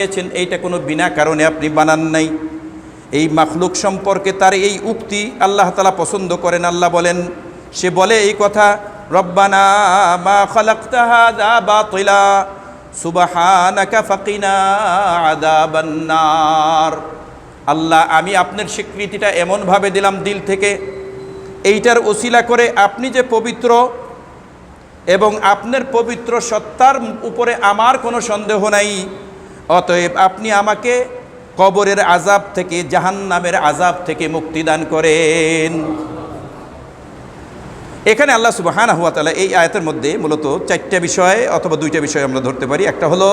দিয়েছেন, এইটা কোনো বিনা কারণে আপনি বানান নাই। এই মাখলুক সম্পর্কে তার এই উক্তি আল্লাহ তালা পছন্দ করেন। আল্লাহ বলেন, সে বলে এই কথা, রব্বানা মা ফাকিনা আল্লাহ, আমি আপনার স্বীকৃতিটা এমনভাবে দিলাম দিল থেকে, এইটার ওসিলা করে আপনি যে পবিত্র এবং আপনার পবিত্র সত্তার উপরে আমার কোনো সন্দেহ নাই। অতএব আপনি আমাকে কবরের আজাব থেকে, জাহান্নামের আজাব থেকে মুক্তি দান করেন। এখানে আল্লাহ সুবাহানা হুয়া তালা এই আয়াতের মধ্যে মূলত চারটা বিষয় অথবা দুইটা বিষয় আমরা ধরতে পারি। একটা হলো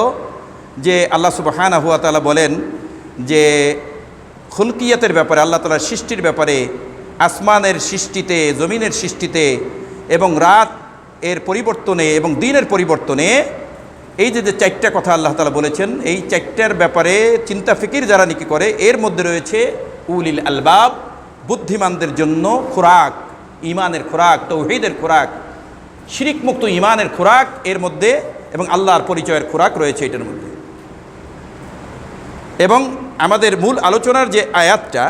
যে আল্লাহ সুবাহানা হুয়া তালা বলেন যে খুলকিয়াতের ব্যাপারে, আল্লাহ তালার সৃষ্টির ব্যাপারে, আসমানের সৃষ্টিতে, জমিনের সৃষ্টিতে এবং রাত এর পরিবর্তনে এবং দিনের পরিবর্তনে এই যে যে চারটা কথা আল্লাহ তালা বলেছেন, এই চারটার ব্যাপারে চিন্তা, ফিকির যারা নিকি করে, এর মধ্যে রয়েছে উলিল আলবাব, বুদ্ধিমানদের জন্য খোরাক ইমানের খোরাক, তৌহিদের খোরাক শিরিক মুক্ত ইমানের খোরাক এর মধ্যে এবং আল্লাহর পরিচয়ের খোরাক রয়েছে এটার মধ্যে। এবং আমাদের মূল আলোচনার যে আয়াতটা,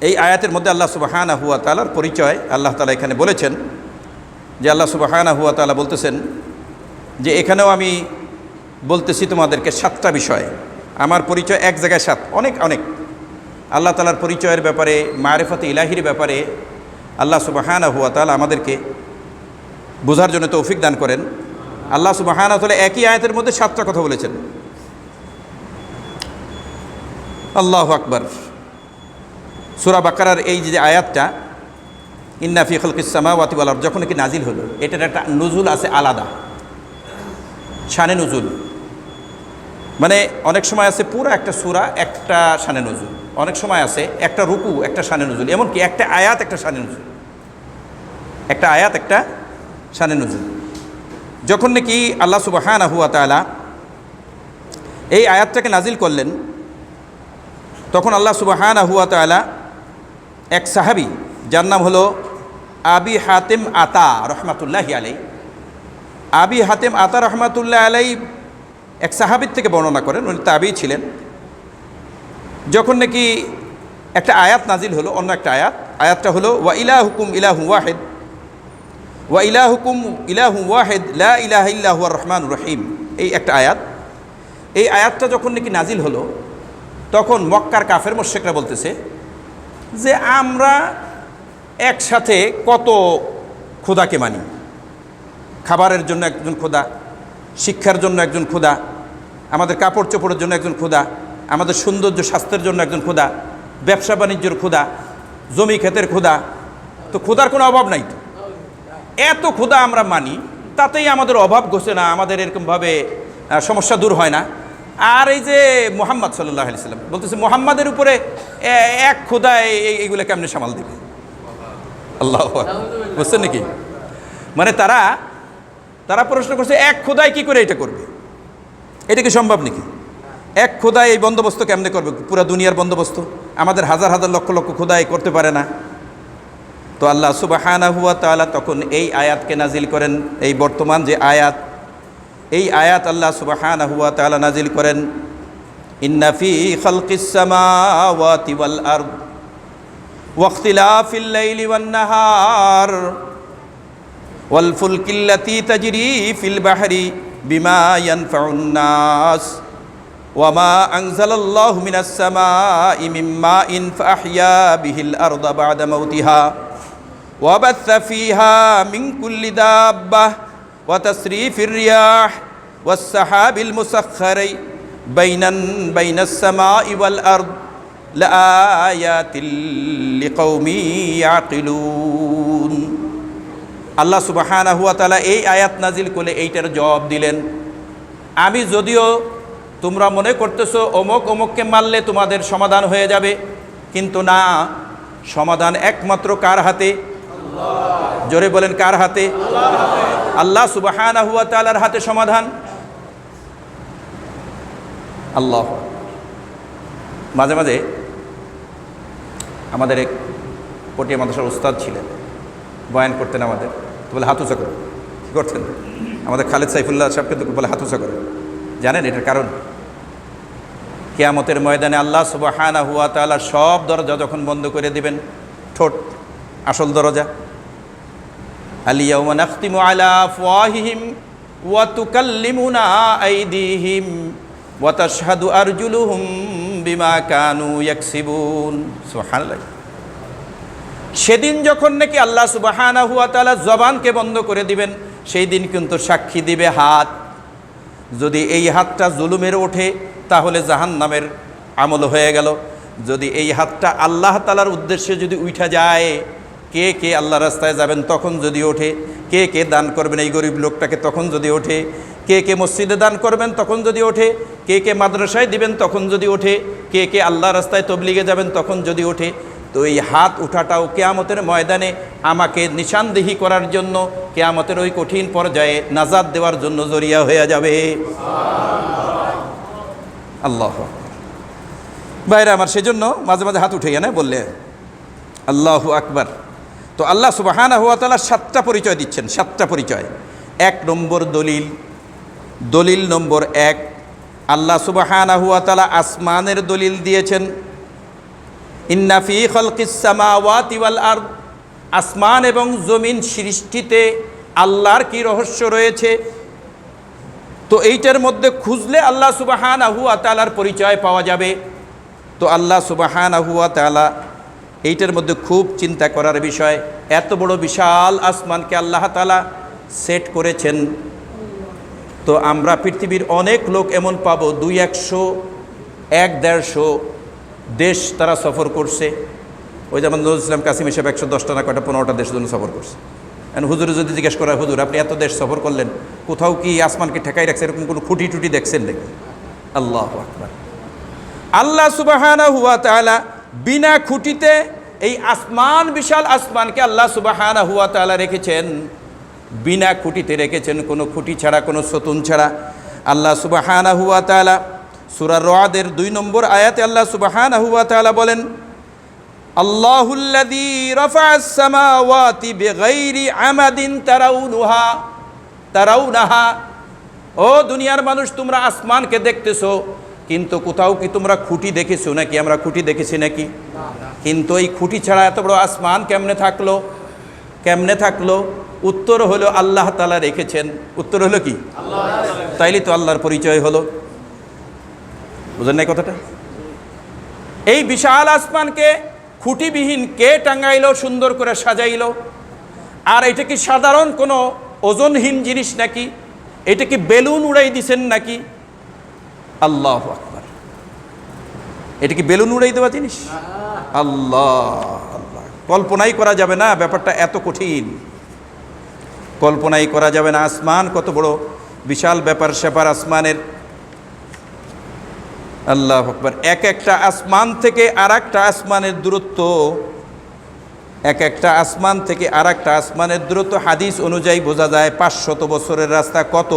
এই আয়াতের মধ্যে আল্লাহ সুবাহানা হুয়া তালার পরিচয় আল্লাহ তালা এখানে বলেছেন যে, আল্লাহ সুবাহানা হুয়া তালা বলতেছেন যে এখানেও আমি বলতেছি তোমাদেরকে সাতটা বিষয়। আমার পরিচয় এক জায়গায় সাত, অনেক অনেক। আল্লাহ তালার পরিচয়ের ব্যাপারে, মারেফতে ইলাহির ব্যাপারে আল্লাহ সুবাহানা হুয়া তালা আমাদেরকে বোঝার জন্য তৌফিক দান করেন। আল্লাহ সুবাহানা তালা একই আয়াতের মধ্যে সাতটা কথা বলেছেন। আল্লাহ আকবর। সুরা বাকারার এই যে আয়াতটা, ইন্না ফি খলকিসামা ওয়াতিবাল যখন কি নাজিল হলো, এটার একটা নজুল আছে আলাদা। শানে নজুল। মানে অনেক সময় আছে পুরো একটা সুরা, একটা শানে নজুল। অনেক সময় আছে একটা রুকু, একটা শানে নজুল। এমনকি একটা আয়াত, একটা শানে নজুল। একটা আয়াত, একটা শানে নজুল। যখন নাকি আল্লাহ সুবাহানা হুয়া তালা এই আয়াতটাকে নাজিল করলেন, তখন আল্লাহ সুবাহানা হুয়া তালা এক সাহাবি, যার নাম হলো আবি হাতেম আতা রহমাতুল্লাহি আলাই আবি হাতেম আতা রহমাতুল্লাহ আলাই এক সাহাবির থেকে বর্ণনা করেন, উনি তাবি ছিলেন। যখন নাকি একটা আয়াত নাজিল হলো, অন্য একটা আয়াত, আয়াতটা হলো, ওয়া ইলা হুকুম ইলাহু ওয়াহেদ, ওয়া ইলা হুকুম ইলাহু ওয়াহেদ, লা ইলাহ ইল্লাহু রহমান রহিম। এই একটা আয়াত। এই আয়াতটা যখন নাকি নাজিল হলো, তখন মক্কার কাফের মোশেকরা বলতেছে যে, আমরা একসাথে কত খোদাকে মানি? খাবারের জন্য একজন খোদা শিক্ষার জন্য একজন খোদা আমাদের কাপড় চোপড়ের জন্য একজন খোদা আমাদের সৌন্দর্য স্বাস্থ্যের জন্য একজন খোদা ব্যবসা বাণিজ্যের খোদা জমি ক্ষেতের খোদা তো খোদার কোনো অভাব নাই তো? এত খোদা আমরা মানি, তাতেই আমাদের অভাব ঘষে না, আমাদের এরকমভাবে সমস্যা দূর হয় না। আর এই যে মোহাম্মদ সাল্লাহ সাল্লাম, বলতেছে মোহাম্মদের উপরে এক খোদা এই- এই- এইগুলো কেমনে সামাল দিবে আল্লাহ বুঝছেন নাকি? মানে তারা প্রশ্ন করছে, এক খোদায় কি করে এটা করবে? এটা কি সম্ভব নাকি? এক খোদায় এই বন্দোবস্ত কেমনে করবে? পুরো দুনিয়ার বন্দোবস্ত? আমাদের হাজার হাজার লক্ষ লক্ষ খোদাই করতে পারে না। তো আল্লাহ সুবাহানা হুয়া তাআলা তখন এই আয়াতকে নাজিল করেন, এই বর্তমান যে আয়াত, এই আয়াত আল্লাহ সুবাহানা হুয়া তাআলা নাজিল করেন ইন্নাফি খালকিস সামাওয়াতি ওয়াল আরদ ওয়ান নাহার। والفلك التي تجري في البحر بما ينفع الناس وما أنزل الله من السماء من ماء فأحيا به الأرض بعد موتها وبث فيها من كل دابة وتصريف الرياح والسحاب المسخر بين بين السماء والأرض لآيات لقوم يعقلون আল্লাহ সুবাহানা হুয়া তালা এই আয়াত নাজিল করে এইটার জবাব দিলেন। আমি যদিও তোমরা মনে করতেছো অমুক অমুককে মারলে তোমাদের সমাধান হয়ে যাবে, কিন্তু না, সমাধান একমাত্র কার হাতে? জোরে বলেন কার হাতে? আল্লাহ সুবাহানা হুয়া তালার হাতে সমাধান। আল্লাহ। মাঝে মাঝে আমাদের এক পটিয়া মাদ্রাসার উস্তাদ ছিলেন, বয়ান করতেন আমাদের। বলে হাত উঁচা করে। কী করতেন আমাদের খালেদ সাইফুল্লাহ সাহেবকে তো বলে হাত উঁচা করে। জানেন এটার কারণ? কেয়ামতের ময়দানে আল্লাহ সুবাহানা হুয়া তাআলা সব দরজা যখন বন্ধ করে দিবেন, ঠোঁট, আসল দরজা। আলিয়াউমা নাখতিমু আলা আফওয়াহিহিম ওয়া তুকাল্লিমুনা আইদিহিম ওয়া তাশহাদু আরজুলুহুম বিমা কানু ইয়াকসিবুন। সুবহানাল্লাহ। সেদিন যখন নাকি আল্লাহ সুবাহানা হুয়া তাআলা জবানকে বন্ধ করে দিবেন, সেই দিন কিন্তু সাক্ষী দিবে হাত। যদি এই হাতটা জুলুমের ওঠে, তাহলে জাহান নামের আমল হয়ে গেল। যদি এই হাতটা আল্লাহ তালার উদ্দেশ্যে যদি উঠা যায়, কে কে আল্লাহ রাস্তায় যাবেন তখন যদি ওঠে, কে কে দান করবেন এই গরিব লোকটাকে তখন যদি ওঠে, কে কে মসজিদে দান করবেন তখন যদি ওঠে, কে কে মাদ্রাসায় দিবেন তখন যদি ওঠে, কে কে আল্লাহ রাস্তায় তবলিগে যাবেন তখন যদি ওঠে তো এই হাত উঠাটাও কেয়ামতের ময়দানে আমাকে নিশানদেহি করার জন্য কেয়ামতের ওই কঠিন পর্যায়ে নাজাদ দেওয়ার জন্য জরিয়া হয়ে যাবে। আল্লাহ বাইরে আমার সেজন্য মাঝে মাঝে হাত উঠে না বললে, আল্লাহ আকবার। তো আল্লাহ সুবাহানা হুয়া তালা সাতটা পরিচয় দিচ্ছেন, সাতটা পরিচয়। এক নম্বর দলিল দলিল নম্বর এক, আল্লাহ সুবাহানা হুয়া তালা আসমানের দলিল দিয়েছেন। ইন্নাফি খলকিসামাওয়াতি ওয়াল আর আসমান এবং জমিন সৃষ্টিতে আল্লাহর কি রহস্য রয়েছে? তো এইটার মধ্যে খুঁজলে আল্লাহ সুবাহান আহুয়া তালার পরিচয় পাওয়া যাবে। তো আল্লাহ সুবাহান আহুয়া তালা এইটার মধ্যে খুব চিন্তা করার বিষয়। এত বড় বিশাল আসমানকে আল্লাহ তালা সেট করেছেন। তো আমরা পৃথিবীর অনেক লোক এমন পাবো, দুই একশো, এক দেড়শো। দেশ তারা সফর করছে। ওই যেমন নজরুল ইসলাম কাসিম হিসেবে একশো দশটা না কয়টা পনেরোটা দেশের জন্য সফর করছে। এখন হুজুরে যদি জিজ্ঞেস করা হুজুর, আপনি এত দেশ সফর করলেন, কোথাও কি আসমানকে ঠেকাই রাখছে? এরকম কোনো খুঁটি টুটি দেখছেন নাকি? আল্লাহ আকবার। আল্লাহ সুবাহানা হুয়া তাআলা বিনা খুঁটিতে এই আসমান, বিশাল আসমানকে আল্লাহ সুবাহানা হুয়া তাআলা রেখেছেন। বিনা খুঁটিতে রেখেছেন, কোনো খুঁটি ছাড়া, কোনো সতুন ছাড়া। আল্লাহ সুবাহানা হুয়া তাআলা সূরা রআদের দুই নম্বর আয়াতে আল্লাহ সুবাহানা হুয়া তাআলা বলেন আল্লাহুল্লাযী রাফা'আস সামাওয়াতি বিগাইরি আমাদিন তারাউনুহা, তারাউনাহা। ও দুনিয়ার মানুষ, তোমরা আসমানকে দেখতেছো, কিন্তু কোথাও কি তোমরা খুঁটি দেখেছ নাকি? আমরা খুঁটি দেখেছি নাকি? কিন্তু এই খুঁটি ছাড়া এত বড় আসমান কেমনে থাকল? কেমনে থাকল? উত্তর হলো আল্লাহ তালা রেখেছেন। উত্তর হলো কি? তাইলে তো আল্লাহর পরিচয় হলো। বুঝেন নাই কথাটা? এই বিশাল আসমানকে খুঁটিবিহীন কে টাঙ্গাইলো সুন্দর করে সাজাইল? আর এটা কি সাধারণ কোনো ওজনহীন জিনিস নাকি? এটা কি বেলুন উড়াই দিছেন নাকি? আল্লাহ আকবার। এটা কি বেলুন উড়াই দেওয়া জিনিস? আল্লাহ কল্পনাই করা যাবে না, ব্যাপারটা এত কঠিন। কল্পনাই করা যাবে না, আসমান কত বড় বিশাল ব্যাপার স্যাপার আসমানের আল্লাহ আকবার। এক একটা আসমান থেকে আর একটা আসমানের দূরত্ব, এক একটা আসমান থেকে আর একটা আসমানের দূরত্ব। হাদিস অনুযায়ী বোঝা যায় পাঁচশত বছরের রাস্তা কত?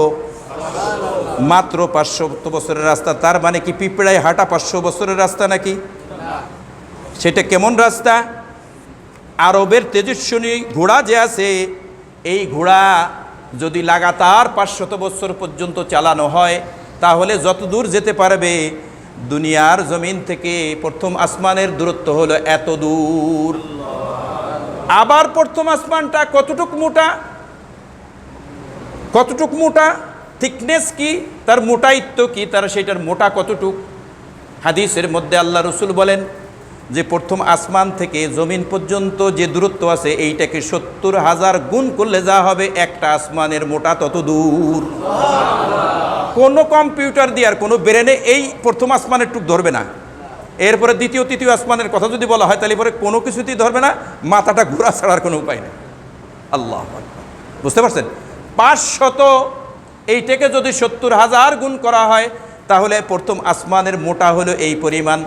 মাত্র পাঁচশত বছরের রাস্তা। তার মানে কি পিঁপড়ায় হাঁটা পাঁচশো বছরের রাস্তা নাকি? সেটা কেমন রাস্তা? আরবের তেজস্বিনী ঘোড়া যে আছে, এই ঘোড়া যদি লাগাতার পাঁচশত বছর পর্যন্ত চালানো হয়, তাহলে যত দূর যেতে পারবে দুনিয়ার জমিন থেকে প্রথম আসমানের দূরত্ব হলো এত দূর। আবার প্রথম আসমানটা কতটুক মোটা? কতটুক মোটা? থিকনেস কি? তার মোটাইত্ব কি? তার সেটার মোটা কতটুক? হাদিসের মধ্যে আল্লাহ রসুল বলেন যে প্রথম আসমান থেকে জমিন পর্যন্ত যে দূরত্ব আছে, এইটাকে সত্তর হাজার গুণ করলে যা হবে, একটা আসমানের মোটা তত দূর। কোনো কম্পিউটার দিয়ে আর কোনো ব্রেনে এই প্রথম আসমানের টুক ধরবে না। এরপরে দ্বিতীয়, তৃতীয় আসমানের কথা যদি বলা হয়, তাহলে পরে কোনো কিছুতেই ধরবে না, মাথাটা ঘোরা ছাড়ার কোনো উপায় নেই। আল্লাহ বুঝতে পারছেন? পাঁচশত এইটাকে যদি সত্তর হাজার গুণ করা হয়, তাহলে প্রথম আসমানের মোটা হলো এই পরিমাণ।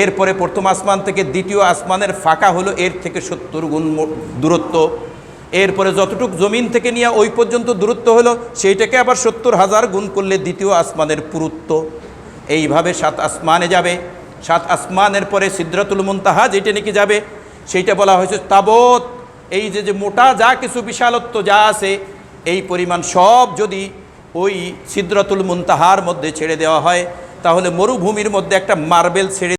এরপরে প্রথম আসমান থেকে দ্বিতীয় আসমানের ফাঁকা হলো, এর থেকে সত্তর গুণ দূরত্ব। এরপরে যতটুক জমিন থেকে নিয়ে ওই পর্যন্ত দূরত্ব হলো, সেইটাকে আবার সত্তর হাজার গুণ করলে দ্বিতীয় আসমানের পুরুত্ব। এইভাবে সাত আসমানে যাবে। সাত আসমানের পরে সিদ্রাতুল মুনতাহা যেটা নাকি যাবে, সেইটা বলা হয়েছে তাবৎ এই যে যে মোটা যা কিছু বিশালত্ব যা আছে, এই পরিমাণ সব যদি ওই সিদ্রাতুল মুনতাহার মধ্যে ছেড়ে দেওয়া হয়, তাহলে মরুভূমির মধ্যে একটা মার্বেল ছেড়ে